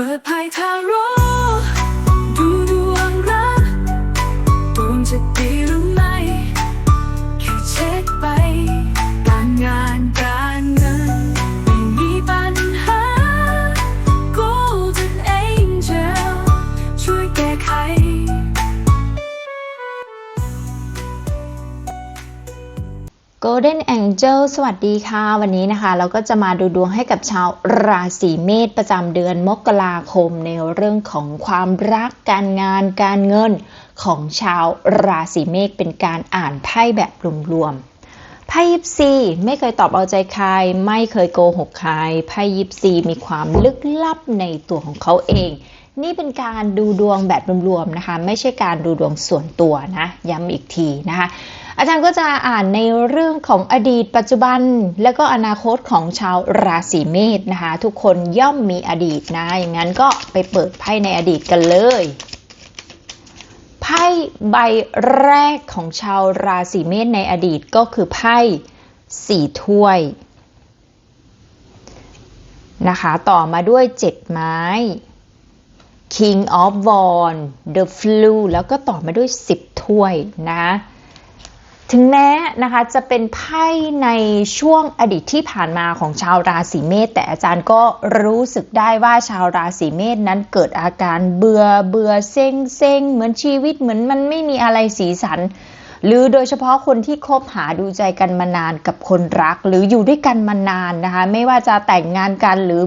ปิดไพ่ทาโร่ดู Golden Angel สวัสดีค่ะ วันนี้นะคะ เราก็จะมาดูดวงให้กับชาวราศีเมษประจำเดือนมกราคมในเรื่องของความรักการงานการเงินของชาวราศีเมษเป็นการอ่านไพ่แบบรวมๆไพ่ยิปซีไม่เคยตอบเอาใจใคร ไม่เคยโกหกใครไพ่ยิปซีมีความลึกลับในตัวของเขาเองนี่เป็นการดูดวงแบบรวมๆนะคะ ไม่ใช่การดูดวงส่วนตัวนะ ย้ำอีกทีนะคะ อาจารย์ก็จะอ่านในเรื่องของอดีตปัจจุบัน และก็อนาคตของชาวราศีเมษนะคะ ทุกคนย่อมมีอดีตนะ อย่างนั้นก็ไปเปิดไพ่ในอดีตกันเลยไพ่ใบแรกของชาวราศีเมษในอดีตก็คือไพ่สี่ถ้วยนะคะ ต่อมาด้วยเจ็ดไม้ King of w a n d The Flu แล้วก็ต่อมาด้วย 10 ถ้วยนะ ถึงแม้นะคะจะเป็นไพ่ในช่วงอดีตที่ผ่านมาของชาวราศีเมษแต่อาจารย์ก็รู้สึกได้ว่าชาวราศีเมษนั้นเกิดอาการเบื่อเบื่อเซ็งเซ็งเหมือนชีวิตเหมือนมันไม่มีอะไรสีสัน หรือโดยเฉพาะคนที่คบหาดูใจกันมานานกับคนรัก หรืออยู่ด้วยกันมานานนะคะไม่ว่าจะแต่งงานกันหรือ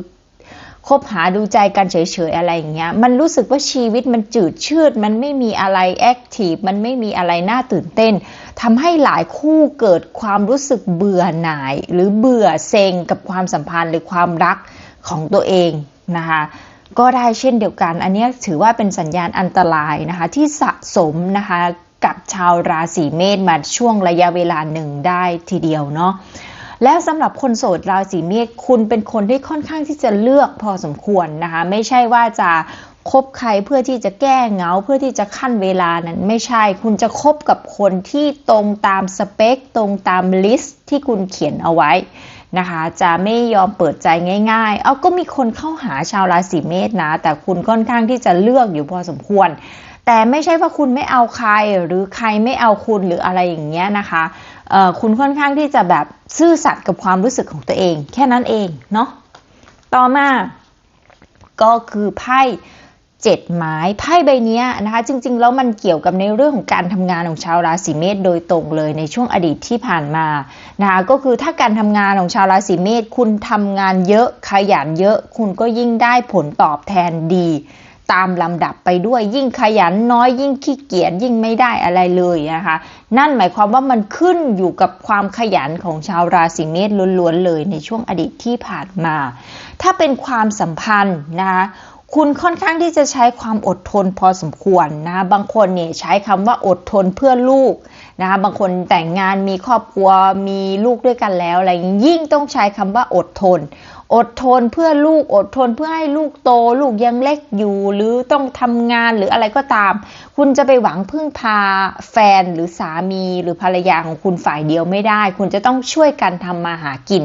คบหาดูใจกันเฉยๆอะไรอย่างเงี้ย มันรู้สึกว่าชีวิตมันจืดชืด มันไม่มีอะไรแอคทีฟ มันไม่มีอะไรน่าตื่นเต้น ทำให้หลายคู่เกิดความรู้สึกเบื่อหน่าย หรือเบื่อเซ็งกับความสัมพันธ์หรือความรักของตัวเองนะคะก็ได้เช่นเดียวกัน อันนี้ถือว่าเป็นสัญญาณอันตรายนะคะที่สะสมนะคะกับชาวราศีเมษมาช่วงระยะเวลาหนึ่งได้ทีเดียวเนาะแล้วสำหรับคนโสดราศีเมษคุณเป็นคนที่ค่อนข้างที่จะเลือกพอสมควรนะคะ ไม่ใช่ว่าจะ คบใครเพื่อที่จะแก้เหงาเพื่อที่จะขั้นเวลานั้นไม่ใช่ คุณจะคบกับคนที่ตรงตามสเปค ตรงตามลิสต์ที่คุณเขียนเอาไว้นะคะ จะไม่ยอมเปิดใจง่าย ๆ เอาก็มีคนเข้าหาชาวราศีเมษนะ แต่คุณค่อนข้างที่จะเลือกอยู่พอสมควร แต่ไม่ใช่ว่าคุณไม่เอาใครหรือใครไม่เอาคุณหรืออะไรอย่างเงี้ยนะคะคุณค่อนข้างที่จะแบบซื่อสัตย์กับความรู้สึกของตัวเอง แค่นั้นเองเนาะต่อมาก็คือไพ่ เจ็ดไม้ไพ่ใบนี้นะคะจริง ๆ แล้วมันเกี่ยวกับในเรื่องของการทำงานของชาวราศีเมษโดยตรงเลยในช่วงอดีตที่ผ่านมานะคะก็คือถ้าการทำงานของชาวราศีเมษคุณทำงานเยอะขยันเยอะ คุณก็ยิ่งได้ผลตอบแทนดีตามลำดับไปด้วยยิ่งขยันน้อยยิ่งขี้เกียจยิ่งไม่ได้อะไรเลยนะคะนั่นหมายความว่ามันขึ้นอยู่กับความขยันของชาวราศีเมษล้วนๆเลยในช่วงอดีตที่ผ่านมา ถ้าเป็นความสัมพันธ์นะคะ คุณค่อนข้างที่จะใช้ความอดทนพอสมควรนะบางคนเนี่ยใช้คำว่าอดทนเพื่อลูกนะคะบางคนแต่งงานมีครอบครัวมีลูกด้วยกันแล้วอะไรยิ่งต้องใช้คำว่าอดทน อดทนเพื่อลูกอดทนเพื่อให้ลูกโต ลูกยังเล็กอยู่ หรือต้องทำงานหรืออะไรก็ตาม คุณจะไปหวังพึ่งพาแฟนหรือสามีหรือภรรยาของคุณฝ่ายเดียวไม่ได้ คุณจะต้องช่วยกันทำมาหากิน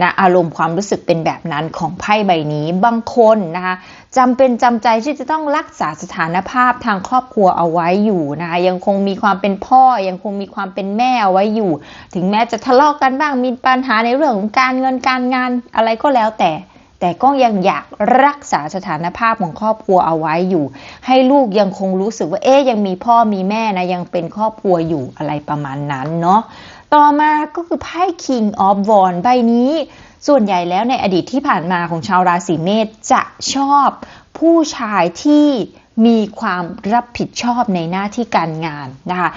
นะอารมณ์ความรู้สึกเป็นแบบนั้นของไพ่ใบนี้บางคนนะคะจำเป็นจำใจที่จะต้องรักษาสถานภาพทางครอบครัวเอาไว้อยู่นะคะยังคงมีความเป็นพ่อยังคงมีความเป็นแม่เอาไว้อยู่ ถึงแม้จะทะเลาะกันบ้างมีปัญหาในเรื่องของการเงินการงานอะไรก็แล้วแต่ แต่ก็ยังอยากรักษาสถานภาพของครอบครัวเอาไว้อยู่ ให้ลูกยังคงรู้สึกว่าเอ๊ยยังมีพ่อมีแม่นะยังเป็นครอบครัวอยู่อะไรประมาณนั้นเนาะต่อมาก็คือไพ่ King of w a n d ใบนี้ ส่วนใหญ่แล้วในอดีตที่ผ่านมาของชาวราศีเมษจะชอบผู้ชายที่ มีความรับผิดชอบในหน้าที่การงานนะคะ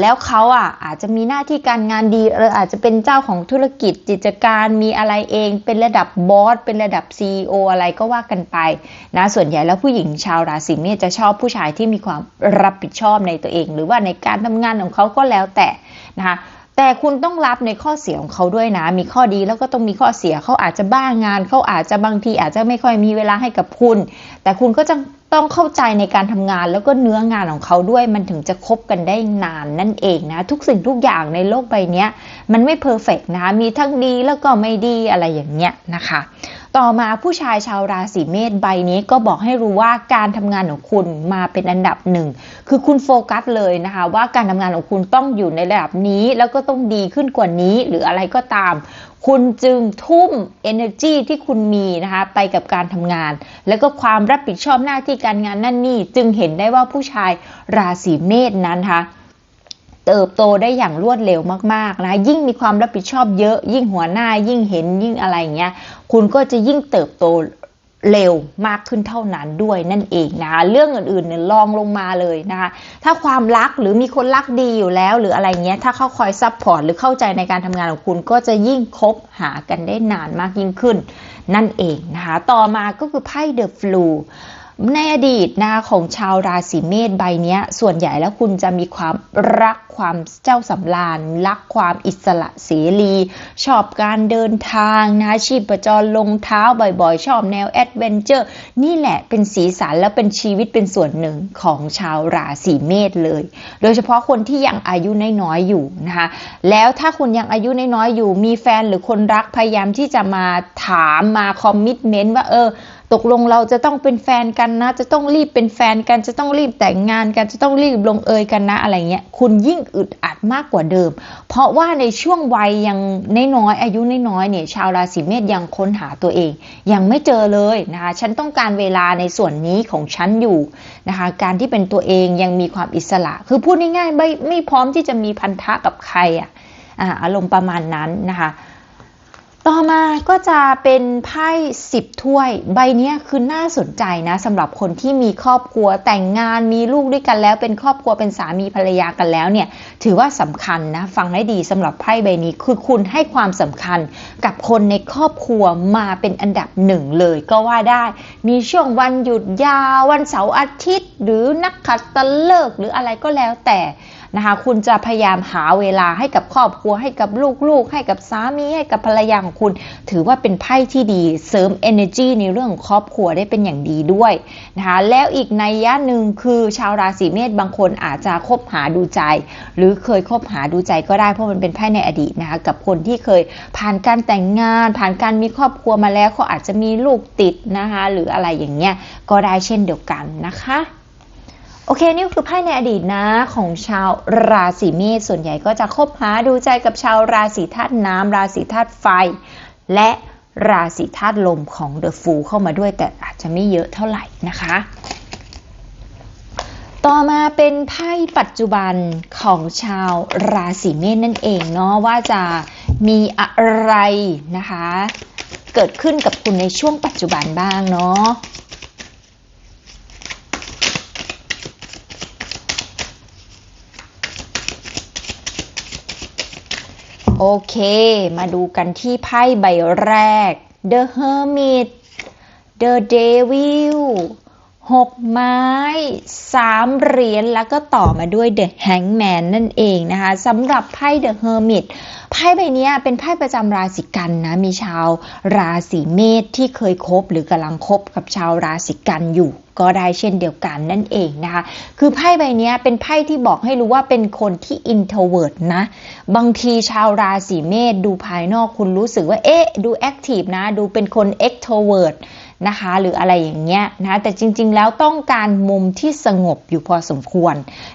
แล้วเขาอะอาจจะมีหน้าที่การงานดีหรืออาจจะเป็นเจ้าของธุรกิจกิจการมีอะไรเอง เป็นระดับบอสเป็นระดับ CEO อะไรก็ว่ากันไปนะส่วนใหญ่แล้วผู้หญิงชาวราศีเมษจะชอบผู้ชายที่มีความรับผิดชอบในตัวเอง หรือว่าในการทำงานของเขาก็แล้วแต่นะคะแต่คุณต้องรับในข้อเสียของเขาด้วยนะ มีข้อดีแล้วก็ต้องมีข้อเสียเขาอาจจะบ้างงาน เขาอาจจะบางทีอาจจะไม่ค่อยมีเวลาให้กับคุณ แต่คุณก็จะต้องเข้าใจในการทำงานแล้วก็เนื้องานของเขาด้วยมันถึงจะคบกันได้นานนั่นเองนะ ทุกสิ่งทุกอย่างในโลกใบนี้มันไม่เพอร์เฟกนะคะมีทั้งดีแล้วก็ไม่ดีอะไรอย่างเงี้ยนะคะ ต่อมาผู้ชายชาวราศีเมษใบนี้ก็บอกให้รู้ว่าการทำงานของคุณมาเป็นอันดับหนึ่งคือคุณโฟกัสเลยนะคะ ว่าการทำงานของคุณต้องอยู่ในระดับนี้แล้วก็ต้องดีขึ้นกว่านี้หรืออะไรก็ตามคุณจึงทุ่ม energy ที่คุณมีนะคะไปกับการทำงาน แล้วก็ความรับผิดชอบหน้าที่การงานนั่นนี่ จึงเห็นได้ว่าผู้ชายราศีเมษนั้นนะคะเติบโตได้อย่างรวดเร็วมากๆนะ ยิ่งมีความรับผิดชอบเยอะ ยิ่งหัวหน้ายิ่งเห็นยิ่งอะไรอย่างเงี้ย คุณก็จะยิ่งเติบโต เร็วมากขึ้นเท่านั้นด้วยนั่นเองนะคะเรื่องอื่นๆเนี่ยลองลงมาเลยนะคะถ้าความรักหรือมีคนรักดีอยู่แล้ว หรืออะไรเงี้ยถ้าเขาคอยซัพพอร์ตหรือเข้าใจในการทำงานของคุณก็จะยิ่งคบหากันได้นานมากยิ่งขึ้น นั่นเองนะคะต่อมาก็คือไพ่เดอะฟลู ในอดีตนะของชาวราศีเมษใบนี้ส่วนใหญ่แล้วคุณจะมีความรักความเจ้าสำราญรักความอิสระเสรี ชอบการเดินทางนะชีพจรลงเท้าบ่อยๆ ชอบแนวแอดเวนเจอร์ นี่แหละเป็นสีสันและเป็นชีวิตเป็นส่วนหนึ่งของชาวราศีเมษเลย โดยเฉพาะคนที่ยังอายุน้อยๆอยู่นะคะแล้วถ้าคุณยังอายุน้อยๆอยู่ มีแฟนหรือคนรักพยายามที่จะมาถามมาคอมมิชเมนต์ว่าเออ ตกลงเราจะต้องเป็นแฟนกันนะ จะต้องรีบเป็นแฟนกันจะต้องรีบแต่งงานกันจะต้องรีบลงเอยกันนะอะไรเงี้ยคุณยิ่งอึดอัดมากกว่าเดิม เพราะว่าในช่วงวัยยังน้อยอายุน้อยเนี่ยชาวราศีเมษยังค้นหาตัวเอง ยังไม่เจอเลยนะคะฉันต้องการเวลาในส่วนนี้ของฉันอยู่นะคะการที่เป็นตัวเองยังมีความอิสระ คือพูดง่ายๆไม่ไม่พร้อมที่จะมีพันธะกับใครอะอ่าอารมณ์ประมาณนั้นนะคะ ต่อมาก็จะเป็นไพ่สิบถ้วย ใบนี้คือน่าสนใจนะสำหรับคนที่มีครอบครัวแต่งงานมีลูกด้วยกันแล้ว เป็นครอบครัวเป็นสามีภรรยากันแล้วเนี่ยถือว่าสำคัญนะฟังให้ดีสำหรับไพ่ใบนี้คือคุณให้ความสำคัญกับคนในครอบครัวมาเป็นอันดับหนึ่งเลยก็ว่าได้ มีช่วงวันหยุดยาววันเสาร์อาทิตย์ หรือนักขัตฤกษ์หรืออะไรก็แล้วแต่ นะคะ คุณจะพยายามหาเวลาให้กับครอบครัวให้กับลูกๆ ให้กับสามีให้กับภรรยาของคุณ ถือว่าเป็นไพ่ที่ดีเสริม energy ในเรื่องของครอบครัวได้เป็นอย่างดีด้วยนะคะแล้วอีกในยะหนึ่งคือชาวราศีเมษบางคนอาจจะคบหาดูใจ หรือเคยคบหาดูใจก็ได้เพราะมันเป็นไพ่ในอดีตนะคะกับคนที่เคยผ่านการแต่งงาน ผ่านการมีครอบครัวมาแล้วเขาอาจจะมีลูกติดนะคะหรืออะไรอย่างเงี้ยก็ได้เช่นเดียวกันนะคะ โอเค นี่คือไพ่ในอดีตนะของชาวราศีเมษส่วนใหญ่ก็จะคบหาดูใจกับชาวราศีธาตุน้ำราศีธาตุไฟ และราศีธาตุลมของเดอะฟูเข้ามาด้วยแต่อาจจะไม่เยอะเท่าไหร่นะคะ ต่อมาเป็นไพ่ปัจจุบันของชาวราศีเมษนั่นเองเนาะว่าจะมีอะไรนะคะ เกิดขึ้นกับคุณในช่วงปัจจุบันบ้างเนาะ โอเค มาดูกันที่ไพ่ใบแรก The Hermit The Devil หกไม้สามเหรียญแล้วก็ต่อมาด้วย The Hangman นั่นเองนะคะสำหรับไพ่ The Hermit ไพ่ใบนี้เป็นไพ่ประจำราศีกันนะ มีชาวราศีเมษที่เคยคบหรือกำลังคบกับชาวราศีกันอยู่ก็ได้เช่นเดียวกันนั่นเองนะคะ คือไพ่ใบนี้เป็นไพ่ที่บอกให้รู้ว่าเป็นคนที่ introvert นะ บางทีชาวราศีเมษดูภายนอกคุณรู้สึกว่า เอ๊ะ ดู active นะ ดูเป็นคน extrovert นะคะ หรืออะไรอย่างเงี้ยนะแต่จริง ๆ แล้วต้องการมุมที่สงบอยู่พอสมควร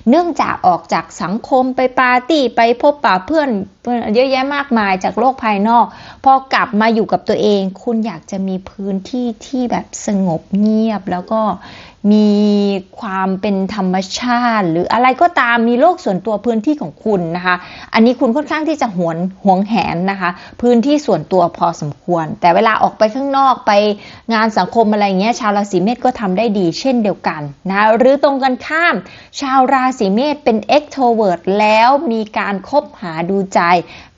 เนื่องจากออกจากสังคมไปปาร์ตี้ไปพบปะเพื่อนเยอะแยะมากมายจากโลกภายนอก พอกลับมาอยู่กับตัวเอง คุณอยากจะมีพื้นที่ที่แบบสงบเงียบแล้วก็มี ความเป็นธรรมชาติ หรืออะไรก็ตามมีโลกส่วนตัวพื้นที่ของคุณนะคะ อันนี้คุณค่อนข้างที่จะหวนหวงแหนนะคะ พื้นที่ส่วนตัวพอสมควร แต่เวลาออกไปข้างนอกไปงานสังคมอะไรเงี้ยชาวราศีเมษก็ทำได้ดี เช่นเดียวกันนะคะหรือตรงกันข้าม ชาวราศีเมษเป็น extrovert แล้วมีการคบหาดูใจ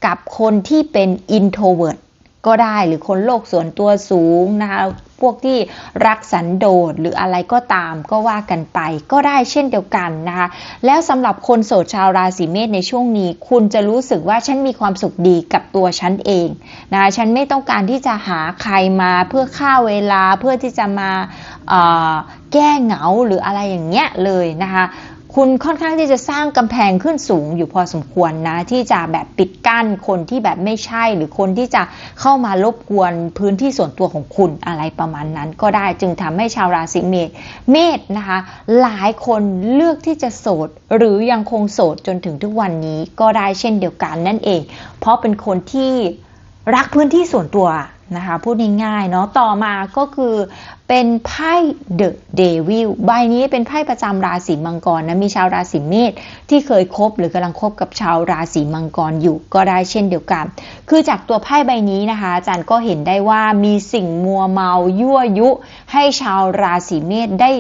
กับคนที่เป็น introvert ก็ได้หรือคนโลกส่วนตัวสูงนะคะพวกที่รักสันโดษหรืออะไรก็ตามก็ว่ากันไปก็ได้เช่นเดียวกันนะคะแล้วสำหรับคนโสดชาวราศีเมษในช่วงนี้ คุณจะรู้สึกว่าฉันมีความสุขดีกับตัวฉันเองนะคะฉันไม่ต้องการที่จะหาใครมาเพื่อฆ่าเวลาเพื่อที่จะมาแก้เหงาหรืออะไรอย่างเงี้ยเลยนะคะ คุณค่อนข้างที่จะสร้างกำแพงขึ้นสูงอยู่พอสมควรนะ ที่จะแบบปิดกั้นคนที่แบบไม่ใช่หรือคนที่จะเข้ามารบกวนพื้นที่ส่วนตัวของคุณอะไรประมาณนั้น ก็ได้จึงทำให้ชาวราศีเมษเมษนะคะ หลายคนเลือกที่จะโสด หรือยังคงโสดจนถึงทุกวันนี้ก็ได้เช่นเดียวกันนั่นเอง เพราะเป็นคนที่รักพื้นที่ส่วนตัว นะคะพูดง่ายๆเนาะต่อมาก็คือเป็นไพ่เดอะเดวิลใบนี้เป็นไพ่ประจำราศีมังกรนะมีชาวราศีเมษที่เคยคบหรือกำลังคบกับชาวราศีมังกรอยู่ก็ได้เช่นเดียวกัน คือจากตัวไพ่ใบนี้นะคะ อาจารย์ก็เห็นได้ว่ามีสิ่งมัวเมายั่วยุให้ชาวราศีเมษได้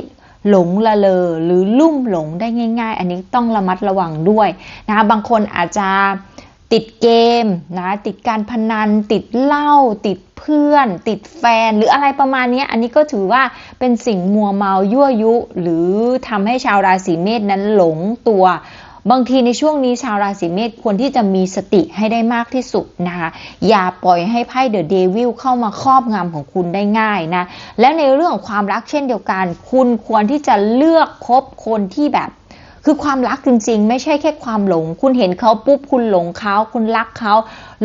หลงละเลอหรือลุ่มหลงได้ง่าย ๆ อันนี้ต้องระมัดระวังด้วยนะคะบางคนอาจจะ ติดเกมนะติดการพนัน ติดเหล้าติดเพื่อน ติดแฟนหรืออะไรประมาณนี้อันนี้ก็ถือว่าเป็นสิ่งมัวเมายั่วยุ หรือทำให้ชาวราศีเมษนั้นหลงตัวบางทีในช่วงนี้ชาวราศีเมษควรที่จะมีสติให้ได้มากที่สุดนะคะอย่าปล่อยให้ไพ่เดอะเดวิลเข้ามาครอบงำของคุณได้ง่ายนะ และในเรื่องของความรักเช่นเดียวกัน คุณควรที่จะเลือกคบคนที่แบบ คือความรักจริงๆ ไม่ใช่แค่ความหลง คุณเห็นเขาปุ๊บคุณหลงเขาคุณรักเขา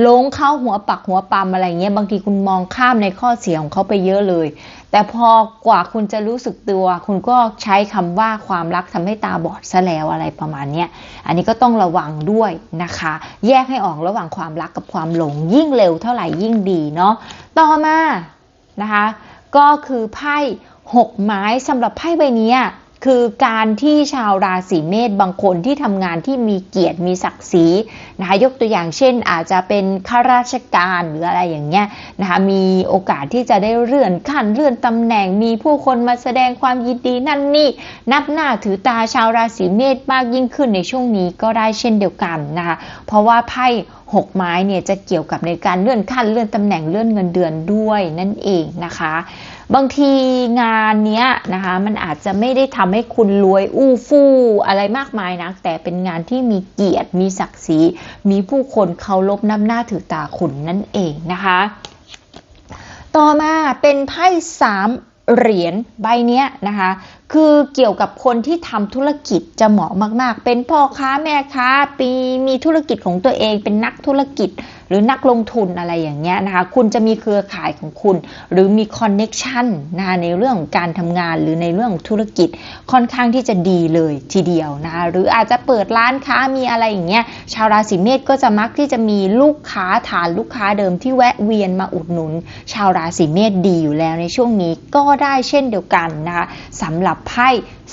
หลงเขาหัวปักหัวปั๊มอะไรเงี้ยบางทีคุณมองข้ามในข้อเสียของเขาไปเยอะเลย แต่พอกว่าคุณจะรู้สึกตัว คุณก็ใช้คำว่าความรักทำให้ตาบอดซะแล้วอะไรประมาณเนี้ยอันนี้ก็ต้องระวังด้วยนะคะ แยกให้ออกระหว่างความรักกับความหลงยิ่งเร็วเท่าไหร่ยิ่งดีเนาะต่อมานะคะ ก็คือไพ่หกไม้สำหรับไพ่ใบนี้ คือการที่ชาวราศีเมษบางคนที่ทำงานที่มีเกียรติมีศักดิ์ศรีนะคะยกตัวอย่างเช่น อาจจะเป็นข้าราชการหรืออะไรอย่างเงี้ยนะคะมีโอกาสที่จะได้เลื่อนขั้นเลื่อนตำแหน่งมีผู้คนมาแสดงความยินดีนั่นนี่นับหน้าถือตาชาวราศีเมษมากยิ่งขึ้นในช่วงนี้ก็ได้เช่นเดียวกันนะคะเพราะว่าไพ่หกไม้เนี่ยจะเกี่ยวกับในการเลื่อนขั้นเลื่อนตำแหน่งเลื่อนเงินเดือนด้วยนั่นเองนะคะ บางทีงานเนี้ยนะคะมันอาจจะไม่ได้ทำให้คุณรวยอู้ฟู่อะไรมากมายนะแต่เป็นงานที่มีเกียรติมีศักดิ์ศรีมีผู้คนเคารพนับหน้าถือตาคุณนั่นเองนะคะ ต่อมาเป็นไพ่สามเหรียญใบเนี้ยนะคะ คือเกี่ยวกับคนที่ทำธุรกิจจะเหมาะมาก ๆ เป็นพ่อค้าแม่ค้าปีมีธุรกิจของตัวเองเป็นนักธุรกิจ หรือนักลงทุนอะไรอย่างเงี้ยนะคะ คุณจะมีเครือข่ายของคุณ หรือมีคอนเน็ชันนะคะในเรื่องของการทำงานหรือในเรื่องของธุรกิจค่อนข้างที่จะดีเลยทีเดียวนะคะหรืออาจจะเปิดร้านค้ามีอะไรอย่างเงี้ยชาวราศีเมษก็จะมักที่จะมีลูกค้าฐานลูกค้าเดิมที่แวะเวียนมาอุดหนุน ชาวราศีเมษดีอยู่แล้วในช่วงนี้ก็ได้เช่นเดียวกันนะคะสำหรับไพ่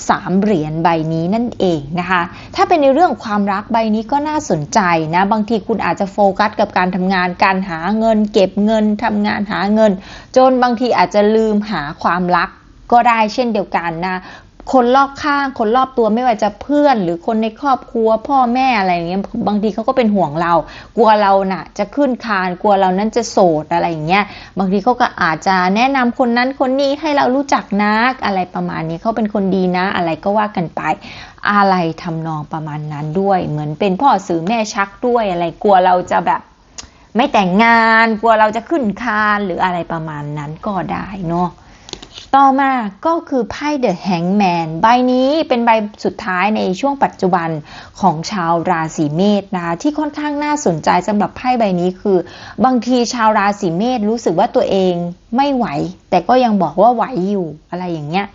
สามเหรียญใบนี้นั่นเองนะคะ ถ้าเป็นในเรื่องความรักใบนี้ก็น่าสนใจนะ บางทีคุณอาจจะโฟกัสกับการทำงาน การหาเงิน เก็บเงินทำงานหาเงิน จนบางทีอาจจะลืมหาความรักก็ได้เช่นเดียวกันนะ คนรอบข้าง คนรอบตัวไม่ว่าจะเพื่อน หรือคนในครอบครัวพ่อแม่อะไรอย่างเงี้ยบางทีเขาก็เป็นห่วงเรา กลัวเราน่ะ จะขึ้นคานกลัวเรานั้นจะโสดอะไรอย่างเงี้ยบางทีเขาก็อาจจะแนะนำคนนั้นคนนี้ให้เรารู้จักนะอะไรประมาณนี้เขาเป็นคนดีนะ อะไรก็ว่ากันไป อะไรทำนองประมาณนั้นด้วย เหมือนเป็นพ่อสื่อแม่ชักด้วยอะไรกลัวเราจะแบบไม่แต่งงาน กลัวเราจะขึ้นคานหรืออะไรประมาณนั้นก็ได้เนาะ ต่อมาก็คือไพ่ The Hangman ใบนี้เป็นใบสุดท้ายในช่วงปัจจุบันของชาวราศีเมษนะคะที่ค่อนข้างน่าสนใจสำหรับไพ่ใบนี้คือ บางทีชาวราศีเมษรู้สึกว่าตัวเองไม่ไหว แต่ก็ยังบอกว่าไหวอยู่อะไรอย่างเงี้ย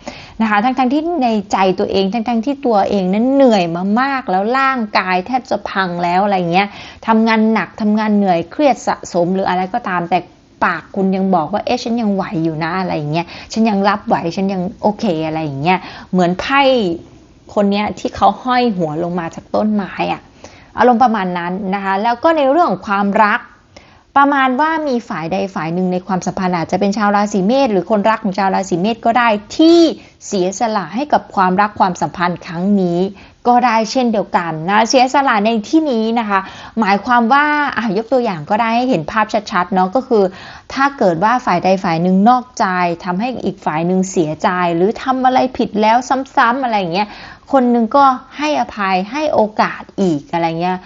นะคะทั้งๆทที่ในใจตัวเองทั้งๆทที่ตัวเองนั้นเหนื่อยมามากแล้วร่างกายแทบจะพังแล้วอะไรเงี้ยทำงานหนักทำงานเหนื่อยเครียดสะสมหรืออะไรก็ตามแต่ ปากคุณยังบอกว่า เอ๊ะฉันยังไหวอยู่นะอะไรอย่างเงี้ย ฉันยังรับไหว ฉันยังโอเคอะไรอย่างเงี้ย เหมือนไพ่คนเนี้ยที่เขาห้อยหัวลงมาจากต้นไม้อะอารมณ์ประมาณนั้นนะคะ แล้วก็ในเรื่องของความรัก ประมาณว่ามีฝ่ายใดฝ่ายหนึ่งในความสัมพันธ์อาจจะเป็นชาวราศีเมษหรือคนรักของชาวราศีเมษก็ได้ที่เสียสละให้กับความรักความสัมพันธ์ครั้งนี้ ก็ได้เช่นเดียวกันนะเสียสละในที่นี้นะคะ หมายความว่าอะยกตัวอย่างก็ได้ให้เห็นภาพชัดๆเนาะก็คือ ถ้าเกิดว่าฝ่ายใดฝ่ายหนึ่งนอกใจทำให้อีกฝ่ายหนึ่งเสียใจ หรือทำอะไรผิดแล้วซ้ำๆอะไรอย่างเงี้ยคนหนึ่งก็ให้อภัยให้โอกาสอีกอะไรเงี้ย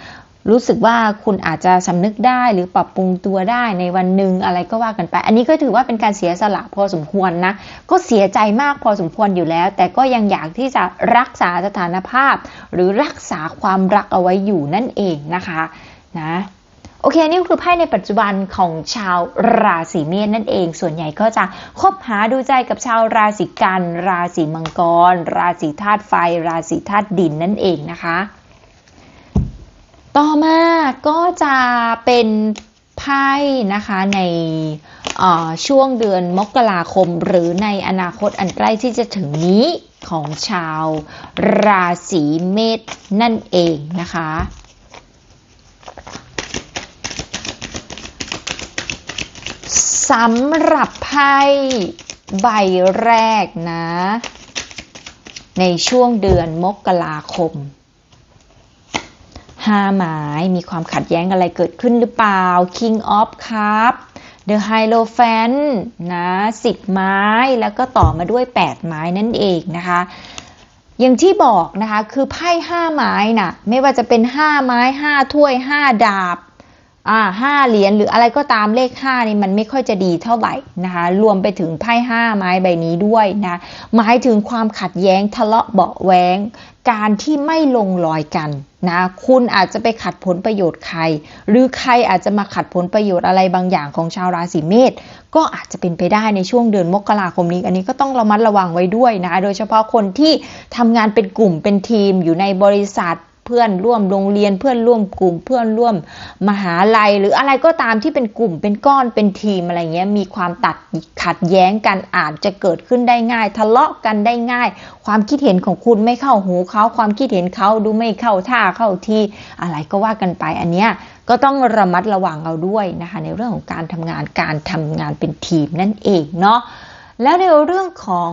รู้สึกว่าคุณอาจจะสำนึกได้หรือปรับปรุงตัวได้ในวันหนึ่งอะไรก็ว่ากันไป อันนี้ก็ถือว่าเป็นการเสียสละพอสมควรนะ ก็เสียใจมากพอสมควรอยู่แล้ว แต่ก็ยังอยากที่จะรักษาสถานภาพ หรือรักษาความรักเอาไว้อยู่นั่นเองนะคะนะโอเคนี่คือไพ่ในปัจจุบันของชาวราศีเมษนั่นเอง ส่วนใหญ่ก็จะคบหาดูใจกับชาวราศีกัน ราศีมังกร ราศีธาตุไฟ ราศีธาตุดินนั่นเองนะคะ ต่อมาก็จะเป็นไพ่นะคะในช่วงเดือนมกราคม หรือในอนาคตอันใกล้ที่จะถึงนี้ของชาวราศีเมษนั่นเองนะคะสำหรับไพ่ใบแรกนะ ในช่วงเดือนมกราคม ห้าไม้มีความขัดแย้งอะไรเกิดขึ้นหรือเปล่า King of Cup The Hierophant นะสิบไม้แล้วก็ต่อมาด้วย 8 ไม้นั่นเองนะคะอย่างที่บอกนะคะคือไพ่ห้าไม้น่ะไม่ว่าจะเป็นห้าไม้ห้าถ้วยห้าดาบอ่าห้าเหรียญหรืออะไรก็ตามเลขห้านี่มันไม่ค่อยจะดีเท่าไหร่นะคะรวมไปถึงไพ่ห้าไม้ใบนี้ด้วยนะหมายถึงความขัดแย้งทะเลาะเบาะแวง การที่ไม่ลงรอยกันนะคุณอาจจะไปขัดผลประโยชน์ใคร หรือใครอาจจะมาขัดผลประโยชน์อะไรบางอย่างของชาวราศีเมษก็อาจจะเป็นไปได้ในช่วงเดือนมกราคมนี้ อันนี้ก็ต้องระมัดระวังไว้ด้วยนะ โดยเฉพาะคนที่ทำงานเป็นกลุ่มเป็นทีมอยู่ในบริษัท เพื่อนร่วมโรงเรียนเพื่อนร่วมกลุ่ม เพื่อนร่วมมหาลัย หรืออะไรก็ตามที่เป็นกลุ่มเป็นก้อนเป็นทีมอะไรเงี้ยมีความตัดขัดแย้งกันอาจจะเกิดขึ้นได้ง่าย ทะเลาะกันได้ง่าย ความคิดเห็นของคุณไม่เข้าหูเขาความคิดเห็นเขาดูไม่เข้าท่าเข้าทีอะไรก็ว่ากันไปอันเนี้ยก็ต้องระมัดระวังเอาด้วยนะคะในเรื่องของการทำงานการทำงานเป็นทีมนั่นเองเนาะแล้วในเรื่องของ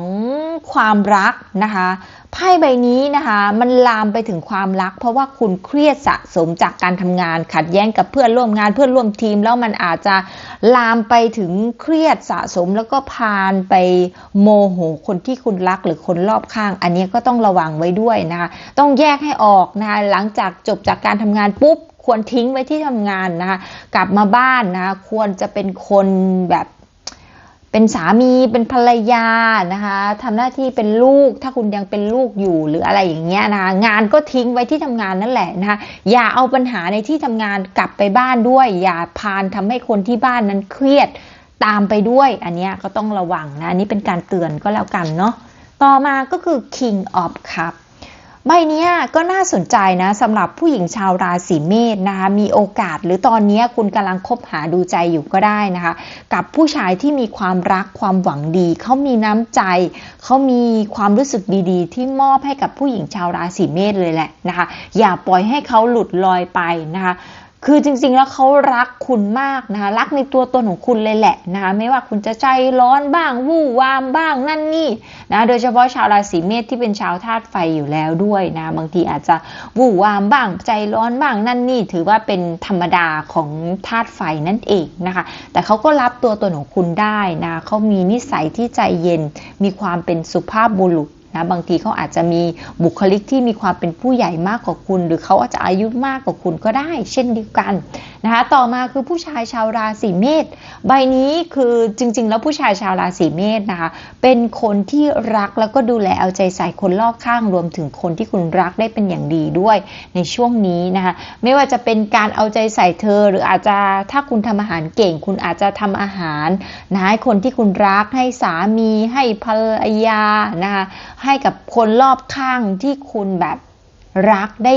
ความรักนะคะ ไพ่ใบนี้นะคะมันลามไปถึงความรัก เพราะว่าคุณเครียดสะสมจากการทำงาน ขัดแย้งกับเพื่อนร่วมงานเพื่อนร่วมทีม แล้วมันอาจจะลามไปถึงเครียดสะสมแล้วก็พานไปโมโหคนที่คุณรักหรือคนรอบข้าง อันนี้ก็ต้องระวังไว้ด้วยนะคะต้องแยกให้ออกนะคะหลังจากจบจากการทำงานปุ๊บควรทิ้งไว้ที่ทำงานนะคะกลับมาบ้านนะคะควรจะเป็นคนแบบ เป็นสามีเป็นภรรยานะคะทำหน้าที่เป็นลูกถ้าคุณยังเป็นลูกอยู่หรืออะไรอย่างเงี้ยนะคะงานก็ทิ้งไว้ที่ทำงานนั่นแหละนะคะอย่าเอาปัญหาในที่ทำงานกลับไปบ้านด้วย อย่าพานทำให้คนที่บ้านนั้นเครียดตามไปด้วย อันเนี้ยก็ต้องระวังนะอันนี้เป็นการเตือนก็แล้วกันเนาะต่อมาก็คือ King of Cup ใบเนี้ยก็น่าสนใจนะสำหรับผู้หญิงชาวราศีเมษนะคะมีโอกาสหรือตอนนี้คุณกำลังคบหาดูใจอยู่ก็ได้นะคะ กับผู้ชายที่มีความรักความหวังดีเขามีน้ำใจเขามีความรู้สึกดีๆ ที่มอบให้กับผู้หญิงชาวราศีเมษเลยแหละนะคะ อย่าปล่อยให้เขาหลุดลอยไปนะคะ คือจริงๆแล้วเขารักคุณมากนะคะ รักในตัวตนของคุณเลยแหละนะคะ ไม่ว่าคุณจะใจร้อนบ้างวู่วามบ้างนั่นนี่นะ โดยเฉพาะชาวราศีเมษที่เป็นชาวธาตุไฟอยู่แล้วด้วยนะ บางทีอาจจะวู่วามบ้างใจร้อนบ้างนั่นนี่ ถือว่าเป็นธรรมดาของธาตุไฟนั่นเองนะคะ แต่เขาก็รับตัวตนของคุณได้นะเขามีนิสัยที่ใจเย็น มีความเป็นสุภาพบุรุษ นะบางทีเขาอาจจะมีบุคลิกที่มีความเป็นผู้ใหญ่มากกว่าคุณ หรือเขาอาจจะอายุมากกว่าคุณก็ได้ เช่นเดียวกันนะคะต่อมาคือผู้ชายชาวราศีเมษใบนี้คือจริง ๆ แล้วผู้ชายชาวราศีเมษนะคะเป็นคนที่รักแล้วก็ดูแลเอาใจใส่คนรอบข้างรวมถึงคนที่คุณรักได้เป็นอย่างดีด้วยในช่วงนี้นะคะไม่ว่าจะเป็นการเอาใจใส่เธอ หรืออาจจะถ้าคุณทำอาหารเก่ง คุณอาจจะทำอาหารนะให้คนที่คุณรักให้สามีให้ภรรยานะคะให้กับคนรอบข้างที่คุณแบบรักได้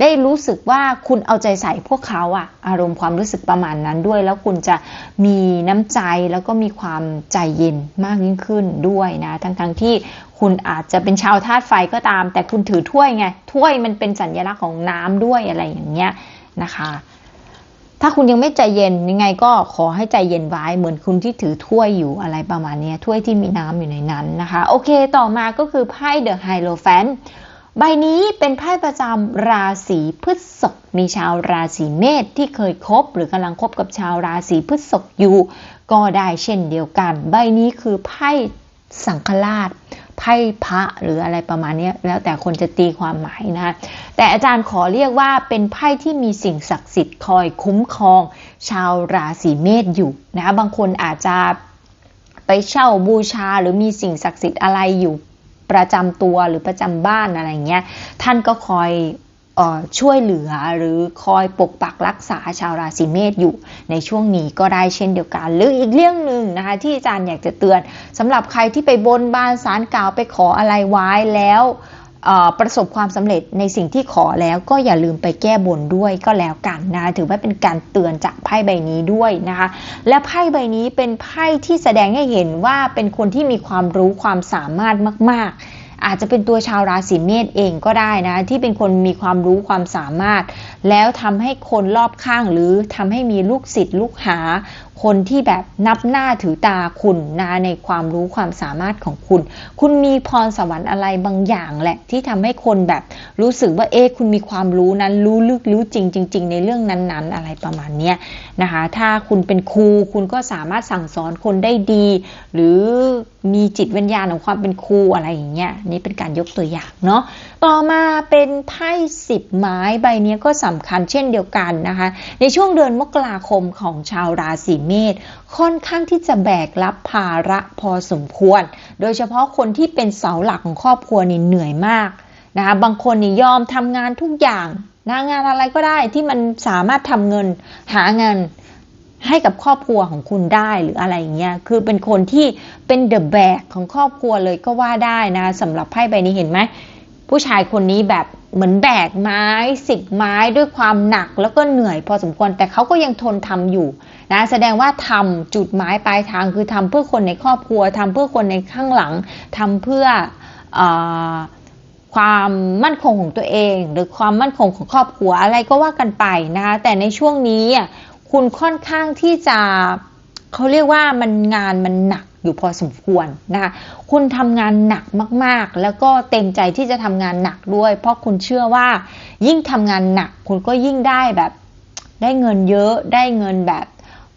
ได้รู้สึกว่าคุณเอาใจใส่พวกเขาอะอารมณ์ความรู้สึกประมาณนั้นด้วย แล้วคุณจะมีน้ำใจแล้วก็มีความใจเย็นมากยิ่งขึ้นด้วยนะทั้งๆทที่คุณอาจจะเป็นชาวธาตุไฟก็ตาม แต่คุณถือถ้วยไงถ้วยมันเป็นสัญลักษณ์ของน้ำด้วยอะไรอย่างเงี้ยนะคะ ถ้าคุณยังไม่ใจเย็นยังไงก็ขอให้ใจเย็นไว้เหมือนคุณที่ถือถ้วยอยู่อะไรประมาณนี้ถ้วยที่มีน้ำอยู่ในนั้นนะคะ โอเคต่อมาก็คือไพ่เดอะไฮโลแฟนใบนี้เป็นไพ่ประจำราศีพฤษภมีชาวราศีเมษที่เคยคบ หรือกำลังคบกับชาวราศีพฤษภอยู่ ก็ได้เช่นเดียวกัน ใบนี้คือไพ่ สังฆราชไพ่พระหรืออะไรประมาณนี้แล้วแต่คนจะตีความหมายนะคะแต่อาจารย์ขอเรียกว่าเป็นไพ่ที่มีสิ่งศักดิ์สิทธิ์คอยคุ้มครอง ชาวราศีเมษอยู่นะคะบางคนอาจจะไปเช่าบูชาหรือมีสิ่งศักดิ์สิทธิ์อะไรอยู่ประจำตัวหรือประจำบ้านอะไรเงี้ยท่านก็คอย ช่วยเหลือหรือคอยปกปักรักษาชาวราศีเมษอยู่ในช่วงนี้ก็ได้เช่นเดียวกัน หรืออีกเรื่องหนึ่งนะคะที่อาจารย์อยากจะเตือนสำหรับใครที่ไปบนบานสารกล่าวไปขออะไรไว้แล้วประสบความสำเร็จในสิ่งที่ขอแล้วก็อย่าลืมไปแก้บนด้วยก็แล้วกันนะคะถือว่าเป็นการเตือนจากไพ่ใบนี้ด้วยนะคะ และไพ่ใบนี้เป็นไพ่ที่แสดงให้เห็นว่าเป็นคนที่มีความรู้ความสามารถมาก ๆ อาจจะเป็นตัวชาวราศีเมษเองก็ได้นะที่เป็นคนมีความรู้ความสามารถ แล้วทำให้คนรอบข้างหรือทำให้มีลูกศิษย์ลูกหาคนที่แบบนับหน้าถือตาคุณนะในความรู้ความสามารถของคุณ คุณมีพรสวรรค์อะไรบางอย่างแหละที่ทำให้คนแบบรู้สึกว่าเอ๊ะคุณมีความรู้นั้นรู้ลึกรู้จริงจริง ๆ ในเรื่องนั้นๆ อะไรประมาณเนี้ยนะคะ ถ้าคุณเป็นครูคุณก็สามารถสั่งสอนคนได้ดี หรือมีจิตวิญญาณของความเป็นครูอะไรอย่างเงี้ยนี่เป็นการยกตัวอย่างเนาะ ต่อมาเป็นไพ่สิบไม้ใบนี้ก็สำคัญเช่นเดียวกันนะคะ ในช่วงเดือนมกราคมของชาวราศีเมษค่อนข้างที่จะแบกรับภาระพอสมควร โดยเฉพาะคนที่เป็นเสาหลักของครอบครัวนี่เหนื่อยมากนะคะบางคนนี่ยอมทำงานทุกอย่างนะงานอะไรก็ได้ที่มันสามารถทำเงินหาเงินให้กับครอบครัวของคุณได้หรืออะไรอย่างเงี้ย คือเป็นคนที่เป็นเดอะแบกของครอบครัวเลยก็ว่าได้นะสำหรับไพ่ใบนี้เห็นไหม ผู้ชายคนนี้แบบเหมือนแบกไม้สิบไม้ด้วยความหนักแล้วก็เหนื่อยพอสมควรแต่เขาก็ยังทนทำอยู่นะแสดงว่าทำจุดหมายปลายทางคือทำเพื่อคนในครอบครัวทำเพื่อคนในข้างหลังทำเพื่ออความมั่นคงของตัวเอง หรือความมั่นคงของครอบครัวอะไรก็ว่ากันไปนะคะแต่ในช่วงนี้คุณค่อนข้างที่จะ เขาเรียกว่ามันงานมันหนักอยู่พอสมควรนะคะ คุณทำงานหนักมากๆ แล้วก็เต็มใจที่จะทำงานหนักด้วย เพราะคุณเชื่อว่า ยิ่งทำงานหนัก คุณก็ยิ่งได้แบบได้เงินเยอะได้เงินแบบ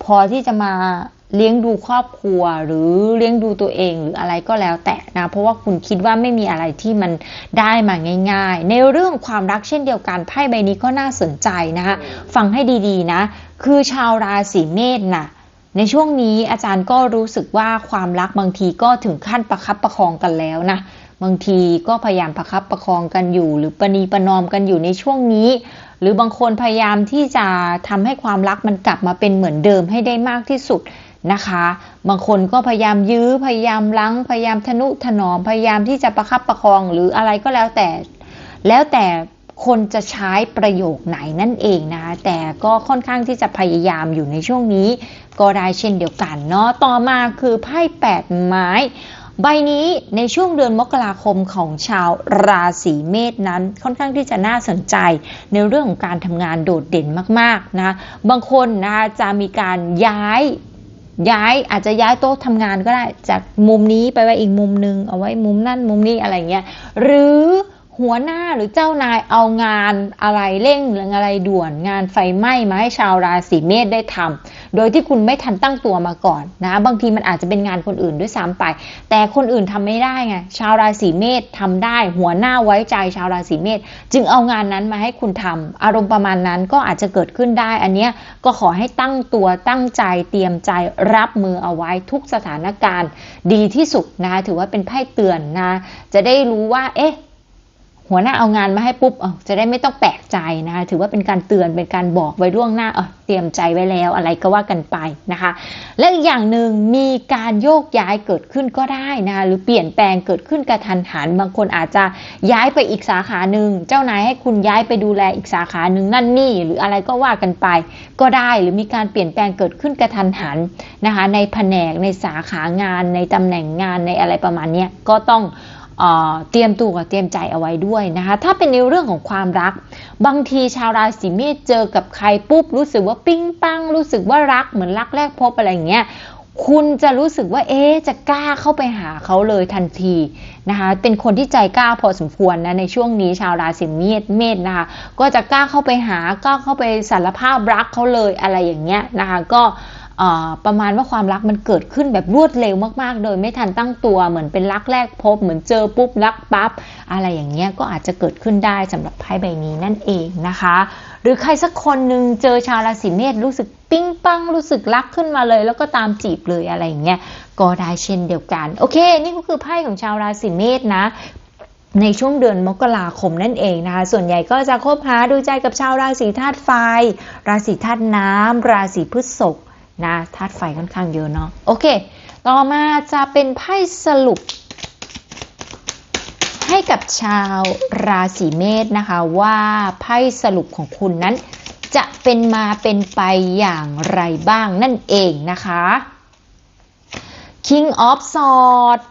พอที่จะมาเลี้ยงดูครอบครัวหรือเลี้ยงดูตัวเองหรืออะไรก็แล้วแต่นะเพราะว่าคุณคิดว่าไม่มีอะไรที่มันได้มาง่าย ๆ ในเรื่องความรักเช่นเดียวกันไพ่ใบนี้ก็น่าสนใจนะคะฟังให้ดีๆนะ คือชาวราศีเมษน่ะ ในช่วงนี้อาจารย์ก็รู้สึกว่าความรักบางทีก็ถึงขั้นประคับประคองกันแล้วนะบางทีก็พยายามประคับประคองกันอยู่ หรือประนีประนอมกันอยู่ในช่วงนี้ หรือบางคนพยายามที่จะทำให้ความรักมันกลับมาเป็นเหมือนเดิมให้ได้มากที่สุดนะคะ บางคนก็พยายามยื้อพยายามลังพยายามทนุถนอมพยายามที่จะประคับประคองหรืออะไรก็แล้วแต่ แล้วแต่ คนจะใช้ประโยคไหนนั่นเองนะคะแต่ก็ค่อนข้างที่จะพยายามอยู่ในช่วงนี้ ก็ได้เช่นเดียวกันเนาะต่อมาคือไพ่แปดไม้ใบนี้ในช่วงเดือนมกราคมของชาวราศีเมษนั้นค่อนข้างที่จะน่าสนใจในเรื่องของการทำงานโดดเด่นมากๆนะบางคนนะคะจะมีการย้ายย้ายอาจจะย้ายโต๊ะทำงานก็ได้จากมุมนี้ไปไว้อีกมุมนึง เอาไว้มุมนั่นมุมนี้อะไรเงี้ยหรือ หัวหน้าหรือเจ้านายเอางานอะไรเร่งหรืออะไรด่วนงานไฟไหม้มาให้ชาวราศีเมษได้ทำโดยที่คุณไม่ทันตั้งตัวมาก่อนนะ บางทีมันอาจจะเป็นงานคนอื่นด้วยซ้ำไป แต่คนอื่นทำไม่ได้ไงชาวราศีเมษทำได้ หัวหน้าไว้ใจชาวราศีเมษจึงเอางานนั้นมาให้คุณทำอารมณ์ประมาณนั้นก็อาจจะเกิดขึ้นได้ อันเนี้ยก็ขอให้ตั้งตัวตั้งใจเตรียมใจรับมือเอาไว้ทุกสถานการณ์ ดีที่สุดนะถือว่าเป็นไพ่เตือนนะจะได้รู้ว่าเอ๊ะ หัวหน้าเอางานมาให้ปุ๊บเออจะได้ไม่ต้องแปลกใจนะคะถือว่าเป็นการเตือนเป็นการบอกไว้ล่วงหน้าเออเตรียมใจไว้แล้วอะไรก็ว่ากันไปนะคะ และอีกอย่างหนึ่งมีการโยกย้ายเกิดขึ้นก็ได้นะคะหรือเปลี่ยนแปลงเกิดขึ้นกระทันหันบางคนอาจจะย้ายไปอีกสาขาหนึ่งเจ้านายให้คุณย้ายไปดูแลอีกสาขาหนึ่งนั่นนี่หรืออะไรก็ว่ากันไป ก็ได้หรือมีการเปลี่ยนแปลงเกิดขึ้นกระทันหันนะคะในแผนกในสาขางานในตำแหน่งงานในอะไรประมาณนี้ก็ต้อง เตรียมตัวเตรียมใจเอาไว้ด้วยนะคะ ถ้าเป็นในเรื่องของความรัก บางทีชาวราศีเมษเจอกับใครปุ๊บรู้สึกว่าปิ้งปัง รู้สึกว่ารักเหมือนรักแรกพบอะไรอย่างเงี้ยคุณจะรู้สึกว่าเอ๊จะกล้าเข้าไปหาเขาเลยทันทีนะคะ เป็นคนที่ใจกล้าพอสมควรนะในช่วงนี้ชาวราศีเมษเมษนะคะ ก็จะกล้าเข้าไปหากล้าเข้าไปสารภาพรักเขาเลยอะไรอย่างเงี้ยนะคะ ก็ ประมาณว่าความรักมันเกิดขึ้นแบบรวดเร็วมากๆ โดยไม่ทันตั้งตัวเหมือนเป็นรักแรกพบ เหมือนเจอปุ๊บรักปั๊บอะไรอย่างเงี้ยก็อาจจะเกิดขึ้นได้สำหรับไพ่ใบนี้นั่นเองนะคะ หรือใครสักคนหนึ่งเจอชาวราศีเมษรู้สึกปิ๊งปังรู้สึกรักขึ้นมาเลย แล้วก็ตามจีบเลยอะไรอย่างเงี้ยก็ได้เช่นเดียวกัน โอเค นี่ก็คือไพ่ของชาวราศีเมษนะในช่วงเดือนมกราคมนั่นเองนะคะ ส่วนใหญ่ก็จะคบหาดูใจกับชาวราศีธาตุไฟ ราศีธาตุน้ำ ราศีพฤษภ นะธาตุไฟค่อนข้างเยอะเนาะโอเค ต่อมาจะเป็นไพ่สรุป ให้กับชาวราศีเมษนะคะว่าไพ่สรุปของคุณนั้น จะเป็นมาเป็นไปอย่างไรบ้างนั่นเองนะคะ King of Swords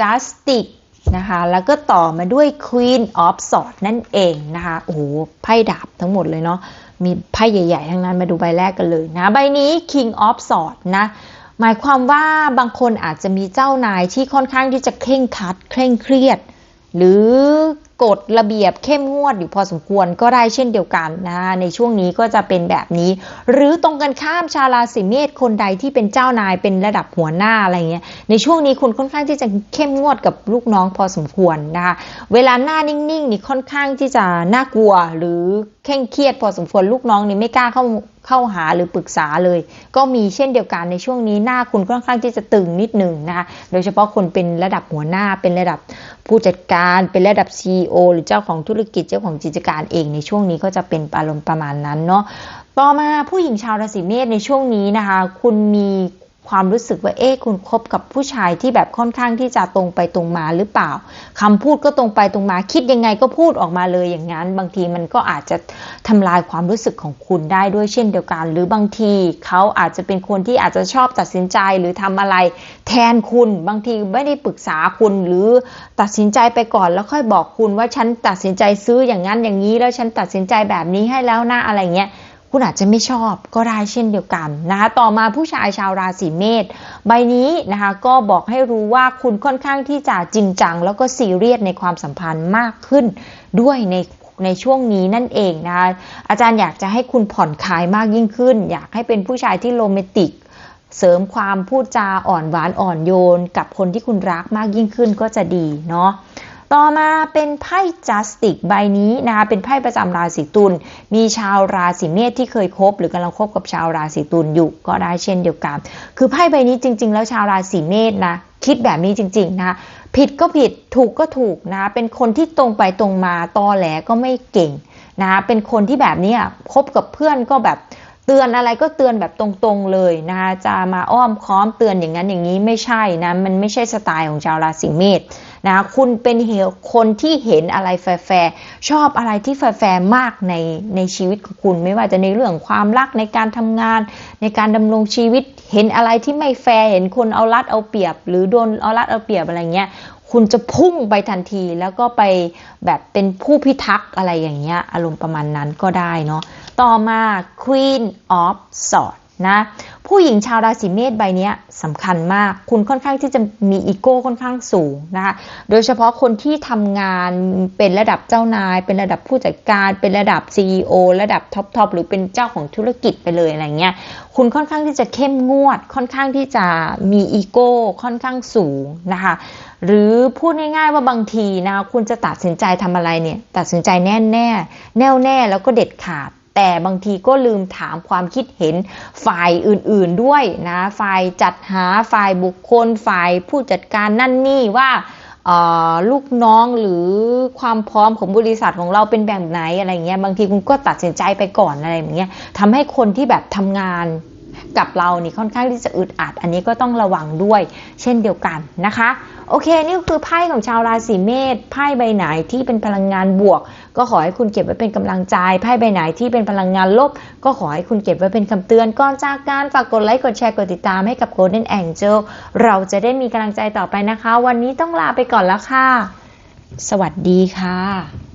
Justice นะคะแล้วก็ต่อมาด้วย Queen of Swords นั่นเองนะคะโอ้โหไพ่ดาบทั้งหมดเลยเนาะ มีไพ่ใหญ่ ๆ ทั้งนั้นมาดูใบแรกกันเลยนะ ใบนี้ King of Swords นะ หมายความว่าบางคนอาจจะมีเจ้านายที่ค่อนข้างที่จะเคร่งคัด เคร่งเครียด หรือ กฎระเบียบเข้มงวดอยู่พอสมควรก็ได้เช่นเดียวกันนะในช่วงนี้ก็จะเป็นแบบนี้ หรือตรงกันข้ามชาวราศีเมษคนใดที่เป็นเจ้านายเป็นระดับหัวหน้าอะไรเงี้ยในช่วงนี้คุณค่อนข้างที่จะเข้มงวดกับลูกน้องพอสมควรนะคะเวลาหน้านิ่งๆนี่ค่อนข้างที่จะน่ากลัว หรือเคร่งเครียดพอสมควรลูกน้องนี่ไม่กล้าเข้า เข้าหาหรือปรึกษาเลย ก็มีเช่นเดียวกันในช่วงนี้หน้าคุณค่อนข้างที่จะตึงนิดหนึ่งนะคะโดยเฉพาะคนเป็นระดับหัวหน้าเป็นระดับผู้จัดการเป็นระดับ CEO หรือเจ้าของธุรกิจเจ้าของกิจการเองในช่วงนี้ก็จะเป็นอารมณ์ประมาณนั้นเนาะต่อมาผู้หญิงชาวราศีเมษในช่วงนี้นะคะ คุณมี ความรู้สึกว่าเอ๊ะคุณคบกับผู้ชายที่แบบค่อนข้างที่จะตรงไปตรงมาหรือเปล่าคำพูดก็ตรงไปตรงมา คิดยังไงก็พูดออกมาเลยอย่างนั้น บางทีมันก็อาจจะทำลายความรู้สึกของคุณได้ด้วยเช่นเดียวกัน หรือบางทีเขาอาจจะเป็นคนที่อาจจะชอบตัดสินใจหรือทำอะไรแทนคุณ บางทีไม่ได้ปรึกษาคุณหรือตัดสินใจไปก่อนแล้วค่อยบอกคุณว่าฉันตัดสินใจซื้ออย่างนั้นอย่างนี้ แล้วฉันตัดสินใจแบบนี้ให้แล้วนะอะไรเงี้ย คุณอาจจะไม่ชอบก็ได้เช่นเดียวกันนะคะต่อมาผู้ชายชาวราศีเมษใบนี้นะคะก็บอกให้รู้ว่าคุณค่อนข้างที่จะจริงจัง แล้วก็ซีเรียสในความสัมพันธ์มากขึ้นด้วยในในช่วงนี้นั่นเองนะคะอาจารย์อยากจะให้คุณผ่อนคลายมากยิ่งขึ้น อยากให้เป็นผู้ชายที่โรแมนติกเสริมความพูดจาอ่อนหวานอ่อนโยน กับคนที่คุณรักมากยิ่งขึ้นก็จะดีเนาะ ต่อมาเป็นไพ่จัสติกใบนี้นะคะเป็นไพ่ประจำราศีตุลมีชาวราศีเมษที่เคยคบ หรือกำลังคบกับชาวราศีตุลอยู่ก็ได้เช่นเดียวกัน คือไพ่ใบนี้จริง ๆ แล้วชาวราศีเมษนะคิดแบบนี้จริง ๆ นะผิดก็ผิดถูกก็ถูกนะเป็นคนที่ตรงไปตรงมาตอแหลก็ไม่เก่งนะคะเป็นคนที่แบบนี้คบกับเพื่อนก็แบบเตือนอะไรก็เตือนแบบตรงๆเลยนะคะจะมาอ้อมค้อมเตือนอย่างนั้นอย่างนี้ไม่ใช่นะมันไม่ใช่สไตล์ของชาวราศีเมษ นะคุณเป็นเหวคนที่เห็นอะไรแฟร์ชอบอะไรที่แฟร์มากในในชีวิตของคุณไม่ว่าจะในเรื่องความรักในการทำงาน ในการดำรงชีวิตเห็นอะไรที่ไม่แฟร์เห็นคนเอารัดเอาเปรียบ หรือโดนเอารัดเอาเปรียบอะไรเงี้ยคุณจะพุ่งไปทันทีแล้วก็ไปแบบเป็นผู้พิทักษ์อะไรอย่างเงี้ยอารมณ์ประมาณนั้นก็ได้เนาะต่อมา Queen of Swords นะผู้หญิงชาวราศีเมษใบนี้สำคัญมาก คุณค่อนข้างที่จะมีอีโก้ค่อนข้างสูงนะคะโดยเฉพาะคนที่ทำงานเป็นระดับเจ้านาย เป็นระดับผู้จัดการ เป็นระดับ CEO ระดับท็อปทอปหรือเป็นเจ้าของธุรกิจไปเลยอะไรเงี้ยคุณค่อนข้างที่จะเข้มงวด ค่อนข้างที่จะมีอีโก้ค่อนข้างสูงนะคะหรือพูดง่ายๆว่าบางทีนะคุณจะตัดสินใจทำอะไรเนี่ยตัดสินใจแน่แน่แน่วแน่แล้วก็เด็ดขาด แต่บางทีก็ลืมถามความคิดเห็นฝ่ายอื่นๆด้วยนะฝ่ายจัดหาฝ่ายบุคคลฝ่ายผู้จัดการนั่นนี่ว่าลูกน้องหรือความพร้อมของบริษัทของเราเป็นแบบไหนอะไรเงี้ยบางทีคุณก็ตัดสินใจไปก่อนอะไรอย่างเงี้ยทำให้คนที่แบบทำงาน กับเรานี่ค่อนข้างที่จะอึดอัด อันนี้ก็ต้องระวังด้วย เช่นเดียวกันนะคะ โอเค นี่ก็คือไพ่ของชาวราศีเมษไพ่ใบไหนที่เป็นพลังงานบวก ก็ขอให้คุณเก็บไว้เป็นกำลังใจไพ่ใบไหนที่เป็นพลังงานลบ ก็ขอให้คุณเก็บไว้เป็นคำเตือนก่อนจากการฝากกดไลค์กดแชร์กดติดตามให้กับ Golden Angel เราจะได้มีกำลังใจต่อไปนะคะ วันนี้ต้องลาไปก่อนแล้วค่ะ สวัสดีค่ะ